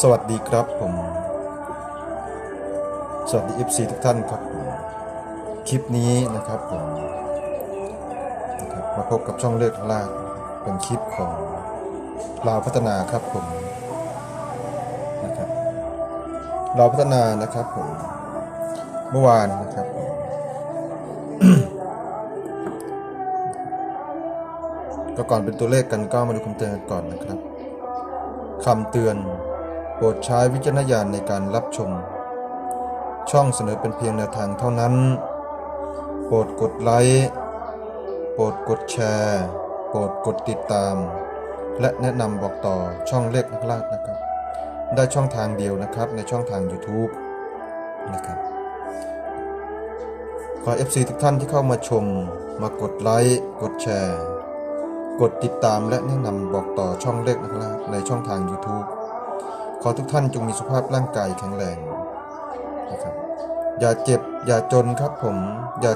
สวัสดีครับผม สวัสดี FC ทุกท่านครับผม คลิปนี้นะครับผมนะครับมาพบกับช่องเลือกลากเป็นคลิปของลาวพัฒนาครับผมนะครับลาวพัฒนานะครับผมเมื่อวานนะครับก็ก่อนเป็นตัวเลขกันก็มาดูคำเตือนกันก่อนนะครับคำเตือน โปรดใช้วิจารณญาณในการรับชม ช่องเสนอเป็นเพียงแนวทางเท่านั้น โปรดกดไลค์โปรดกดแชร์ โปรดกดติดตาม และแนะนำบอกต่อช่องเลขนักลากนะครับ ได้ช่องทางเดียวนะครับในช่องทาง YouTube นะครับขอ FC ทุกท่านที่เข้ามาชม มากดไลค์กดแชร์ กดติดตามและแนะนำบอกต่อช่องเลขนักลากในช่องทาง YouTube ขอทุกท่านจงมีสุขภาพร่างกายแข็งแรงนะครับ อย่าเจ็บอย่าจนครับผม อย่า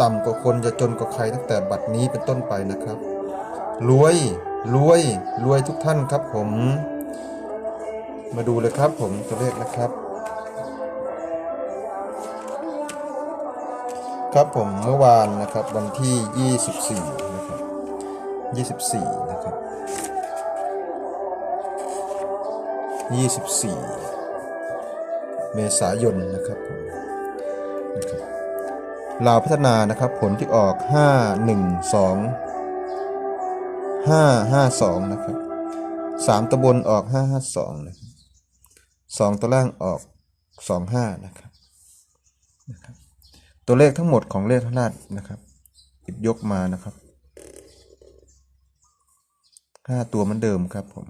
ต่ำกว่าคนอย่าจนกว่าใครตั้งแต่บัดนี้เป็นต้นไปนะครับ รวยรวยรวยทุกท่านครับผม มาดูเลยครับผมตัวเลขนะครับ ครับผมเมื่อวานนะครับวันที่ 24 นะครับ 24 นะครับ 24 เมษายนนะครับผมลาวพัฒนานะครับผลที่ออก 5 1 2 5 5 2 นะครับ 3ตัวบนออก 5 5 2 นะครับ 2ตัวล่างออก 2 5 นะครับนะครับ ตัวเลขทั้งหมดของเลขทั้งราชนะครับหยิบยกมานะครับ 5 ตัวเหมือนเดิมครับผม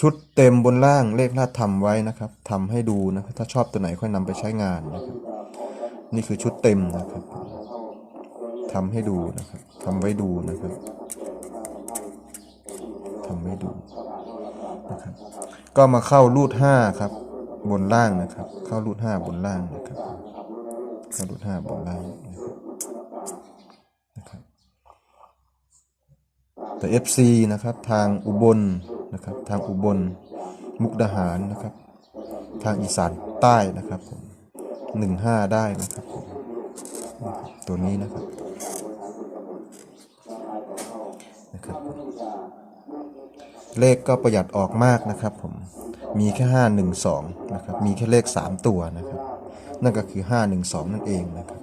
ชุดเต็มบนล่างเลขลาทำไว้นะครับทำให้ดูนะครับถ้าชอบตัวไหนค่อยนำไปใช้งานนะครับ นี่คือชุดเต็มนะครับทำให้ดูนะครับทำไว้ดูนะครับทำไว้ดูนะครับ ก็มาเข้ารูดห้าครับ บนล่างนะครับ เข้ารูดห้าบนล่างนะครับเข้ารูดห้าบนล่างนะครับนะครับแต่ FC นะครับทางอุบล นะครับ ทางอุบล มุกดาหารนะครับ ทางอีสานใต้นะครับผมหนึ่งห้าได้นะครับผมตัวนี้นะครับนะครับ เลขก็ประหยัดออกมากนะครับผม มีแค่ห้าหนึ่งสองนะครับ มีแค่เลขสามตัวนะครับ นั่นก็คือห้าหนึ่งสองนั่นเองนะครับ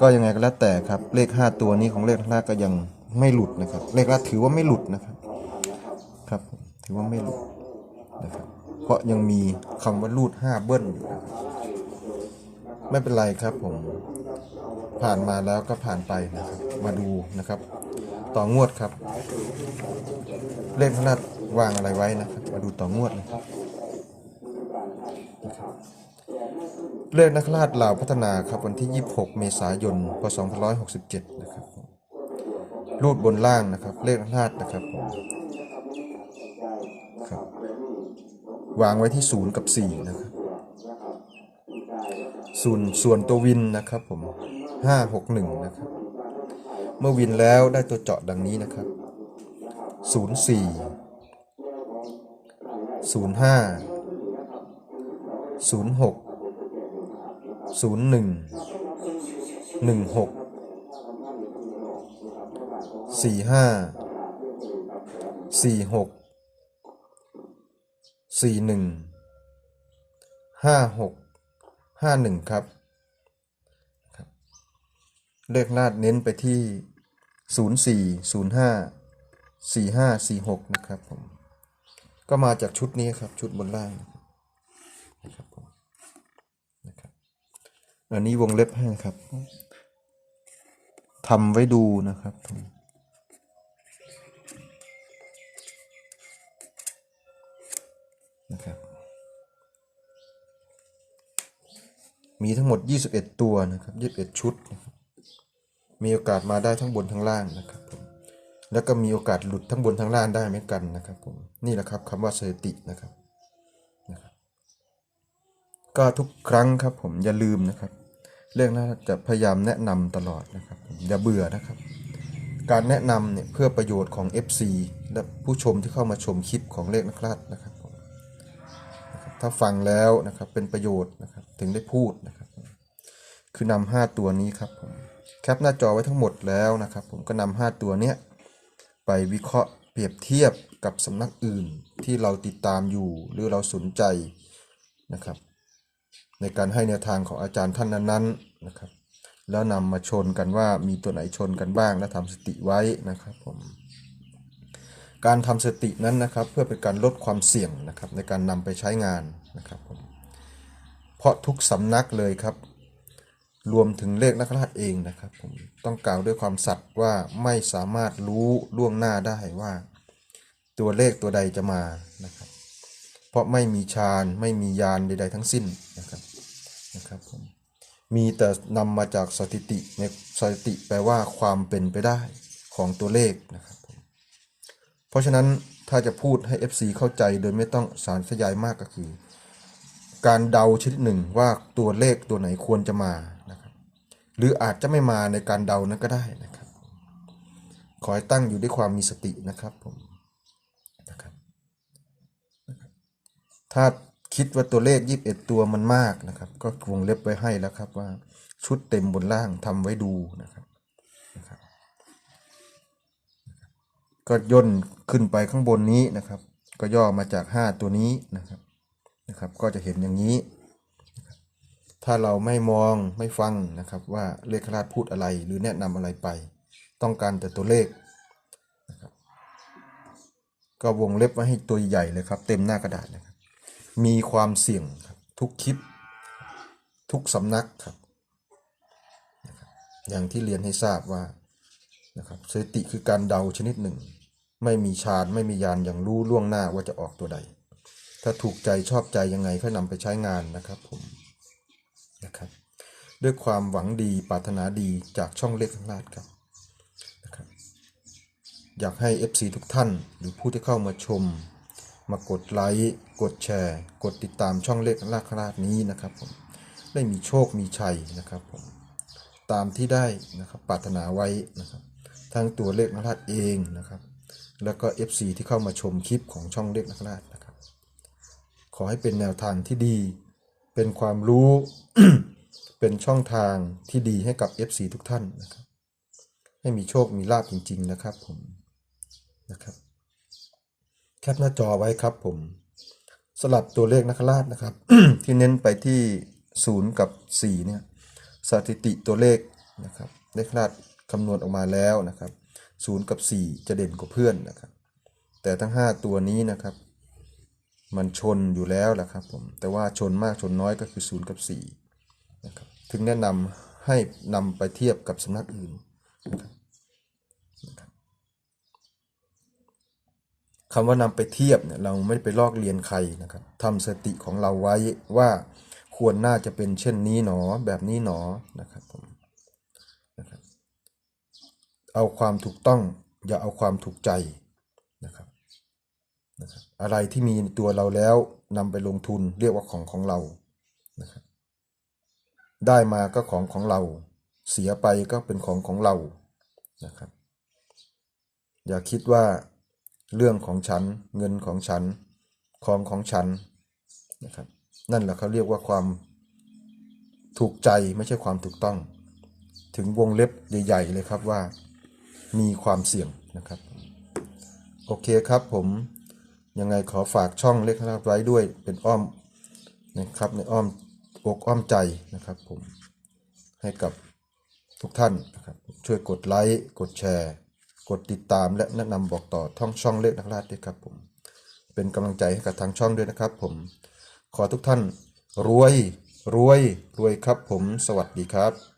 ก็ยังไงก็แล้วแต่ครับ เลข5ตัวนี้ของเลขแรกก็ยังไม่หลุดนะครับ เลขแรกถือว่าไม่หลุดนะครับ ครับผ ถือว่าไม่หลุดนะครับ เพราะยังมีคำว่ารูด5เบิ้ลอยู่ไม่เป็นไรครับผมผ่านมาแล้วก็ผ่านไปนะครับ มาดูนะครับ ต่องวดครับ เลขพนัดวางอะไรไว้นะครับ มาดูต่องวดนะครับเลขนักราชลาวพัฒนาครับวันที่ 26 เมษายน พศ 2567 นะครับรูดบนล่างนะครับ เลขนักราชนะครับ ครับ วางไว้ที่0กับ4นะครับ ส่วนส่วนตัววินนะครับผม561นะครับ เมื่อวินแล้วได้ตัวเจาะดังนี้นะครับ04 05 06ศูนย์หนึ่งหนึ่งหกสี่ห้าสี่หก สี่หนึ่งห้าหกห้าหนึ่งครับ เลขนาดเน้นไปที่ศูนย์สี่ศูนย์ห้าสี่ห้าสี่หกนะครับผม ก็มาจากชุดนี้ครับ ชุดบนล่างนะครับผมอันนี้วงเล็บให้ครับทำไว้ดูนะครับผม นะครับ มีทั้งหมด 21 ตัวนะครับ 21 ชุดนะครับมีโอกาสมาได้ทั้งบนทั้งล่างนะครับผมแล้วก็มีโอกาสหลุดทั้งบนทั้งล่างได้เหมือนกันนะครับผมนี่แหละครับคำว่าสถิตินะครับก็ทุกครั้งครับผมอย่าลืมนะครับ เรื่องน่าจะพยายามแนะนำตลอดนะครับอย่าเบื่อนะครับ การแนะนำเนี่ยเพื่อประโยชน์ของ FC และผู้ชมที่เข้ามาชมคลิปของเลขนักลัดนะครับผมนะครับ ถ้าฟังแล้วนะครับเป็นประโยชน์นะครับถึงได้พูดนะครับคือนำห้าตัวนี้ครับผมแคปหน้าจอไว้ทั้งหมดแล้วนะครับ ผมก็นำห้าตัวเนี้ยไปวิเคราะห์เปรียบเทียบกับสำนักอื่นที่เราติดตามอยู่หรือเราสนใจนะครับ ในการให้แนวทางของอาจารย์ท่านนั้นๆนะครับ แล้วนำมาชนกันว่ามีตัวไหนชนกันบ้างและทำสติไว้นะครับผม การทำสตินั้นนะครับเพื่อเป็นการลดความเสี่ยงนะครับในการนำไปใช้งานนะครับผมเพราะทุกสำนักเลยครับ รวมถึงเลขนักราชเองนะครับผมต้องกล่าวด้วยความสัตย์ว่าไม่สามารถรู้ล่วงหน้าได้ว่า ตัวเลขตัวใดจะมานะครับ เพราะไม่มีฌานไม่มียานใด ๆ ทั้งสิ้นนะครับนะครับผมมีแต่นำมาจากสถิติในสถิติแปลว่าความเป็นไปได้ของตัวเลขนะครับ ราะฉะนั้นถ้าจะพูดให้ FC เข้าใจโดยไม่ต้องสารขยายมากก็คือ การเดาชนิดหนึ่งว่าตัวเลขตัวไหนควรจะมานะครับ หรืออาจจะไม่มาในการเดานั้นก็ได้นะครับ ขอให้ตั้งอยู่ด้วยความมีสตินะครับผมนะครับ ถ้าคิดว่าตัวเลข 21 ตัวมันมากนะครับ ก็วงเล็บไว้ให้แล้วครับว่าชุดเต็มบนล่างทำไว้ดูนะครับนะครับก็ย่น ขึ้นไปข้างบนนี้นะครับ ก็ย่อมาจาก 5 ตัวนี้นะครับนะครับ ก็จะเห็นอย่างนี้ ถ้าเราไม่มองไม่ฟังนะครับ ว่าเลขราชพูดอะไรหรือแนะนำอะไรไป ต้องการแต่ตัวเลขก็วงเล็บไว้ให้ตัวใหญ่เลยครับ เต็มหน้ากระดาษเลยครับ มีความเสี่ยงครับทุกคลิป ทุกสำนักครับนะครับ อย่างที่เรียนให้ทราบว่านะครับสถิติคือการเดาชนิดหนึ่ง ไม่มีฌานไม่มียานอย่างรู้ล่วงหน้าว่าจะออกตัวใด ถ้าถูกใจชอบใจยังไงก็นำไปใช้งานนะครับผมนะครับ ด้วยความหวังดีปรารถนาดีจากช่องเล็กข้างลาดครับนะครับ อยากให้ FC ทุกท่านหรือผู้ที่เข้ามาชม มากดไลค์กดแชร์ กดติดตามช่องเลขลากราชนี้นะครับผมได้มีโชคมีชัยนะครับผมตามที่ได้นะครับปรารถนาไว้นะครับ ทั้งตัวเลขนักราชเองนะครับ แล้วก็ FC ที่เข้ามาชมคลิปของช่องเลขนักราชนะครับ ขอให้เป็นแนวทางที่ดี เป็นความรู้ เป็นช่องทางที่ดีให้กับ FC ทุกท่านนะครับ ให้มีโชคมีลาภจริง ๆ นะครับผมนะครับ แคปหน้าจอไว้ครับผมสลับตัวเลขนักราชนะครับ ที่เน้นไปที่0กับ4เนี่ยสถิติตัวเลขนะครับเลขราชคำนวณออกมาแล้วนะครับ 0 กับ 4 จะเด่นกว่าเพื่อนนะครับ แต่ทั้ง 5 ตัวนี้นะครับ มันชนอยู่แล้วแหละครับผมแต่ว่าชนมากชนน้อยก็คือ 0 กับ4นะครับถึงแนะนำให้นำไปเทียบกับสำนักอื่นนะครับคำว่านำไปเทียบเนี่ยเราไม่ไปลอกเรียนใครนะครับทำสติของเราไว้ว่าควรน่าจะเป็นเช่นนี้หนอแบบนี้หนอนะนะครับ เอาความถูกต้อง อย่าเอาความถูกใจนะครับนะครับ อะไรที่มีตัวเราแล้วนำไปลงทุนเรียกว่าของของเรานะครับได้มาก็ของของเรา เสียไปก็เป็นของของเรานะครับ อย่าคิดว่าเรื่องของฉันเงินของฉันของของฉันนะครับนั่นแหละเขาเรียกว่าความถูกใจไม่ใช่ความถูกต้อง ถึงวงเล็บใหญ่ๆเลยครับว่า มีความเสี่ยงนะครับ โอเคครับผมยังไงขอฝากช่องเล็กนะครับไว้ด้วยเป็นอ้อมนะครับในอ้อมอกอ้อมใจนะครับผมให้กับทุกท่านนะครับช่วยกดไลค์กดแชร์ กดติดตามและแนะนำบอกต่อท่องช่องเลขนักราชด้วยครับผมเป็นกำลังใจให้กับทางช่องด้วยนะครับผมขอทุกท่านรวยรวยรวยครับผมสวัสดีครับ